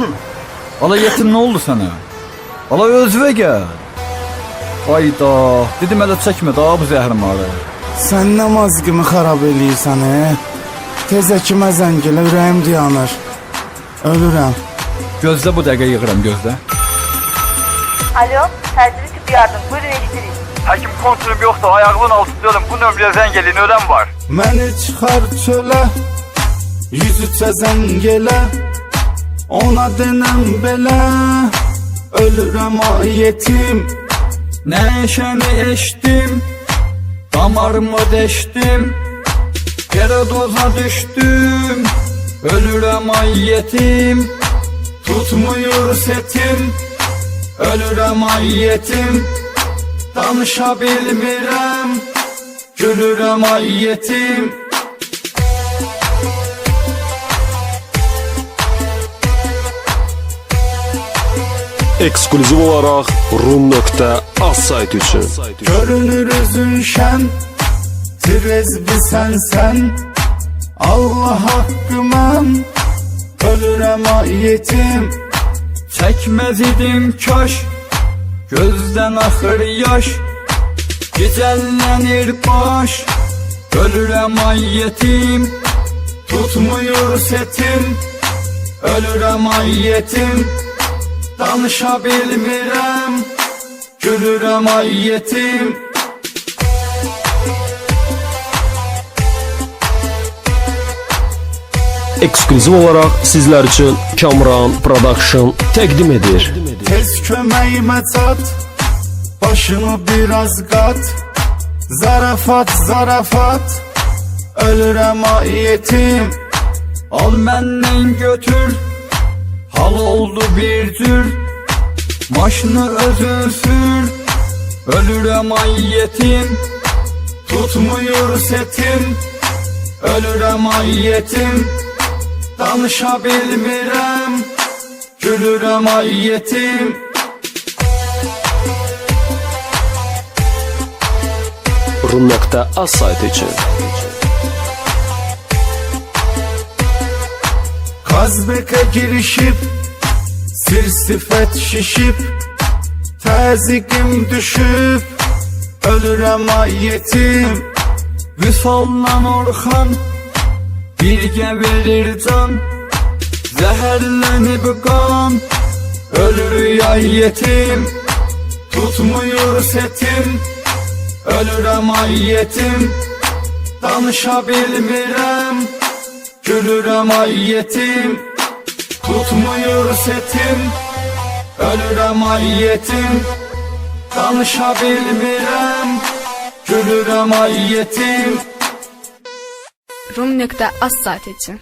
Ala yetim ne oldu sana? Ala özüve gel. Ayda, dedim elə çəkmə daha bu zəhrimarı. Sən nə mazgımı xarab eləyirsən, e? Tezəkimə zəng elə, ürəyim dayanır. Ölürəm. Gözlə bu dəqiqə yığıram, gözlə. Alo, təcili tibbi yardım. Buyurun eşitirik. Həkim konsulum yoxdur, ayağımın altındayım. Bu nömrəyə zəng edin, öləm var. Məni çıxar çölə, yüzücə zəng elə. Ona denəm belə, ölürəm ayetim. Nəşəni eşdim, damarımı deşdim. Yerə doza düşdüm, ölürəm ay yetim. Tutmuyor setim, ölürəm ay yetim. Danışa bilmirəm, Eksklüziv olaraq rum.az sayt üçün. Görünür üzün şen Tirez bir sen sen Allah hakkı mən Ölürəm ayetim Çəkməz idim kaş, gözdən axır yaş. Gecəllənir baş, ölürəm ay yetim. Tutmuyor setim Ölürəm ay yetim Danışa bilmirəm Gülürəm ay yetim Eksklüziv olaraq sizlər üçün Kamran Production təqdim edir. Tez köməyimə çat Başımı biraz qat Zarafat zarafat Ölürəm ay yetim Al məndən götür, hal oldu bir tür. Maşını özün sür, ölürəm ay yetim. Tutmuyor setim Ölürəm ay yetim Danışa bilmirəm Gülürəm ay yetim rum.az sayt üçün. Kazbeke girişip Sir sifet şişip Təziqim düşüb Ölürəm ay yetim Vüsallan Orxan, birgə verir can. Zəhərlənib qan, ölür yetim. Tutmuyor setim Ölürəm ay yetim Danışa Gülürəm ay yetim Tutmuyor setim. Ölürəm ay yetim Danışa bilmirəm Gülürəm ay yetim. Rum.az sayt için.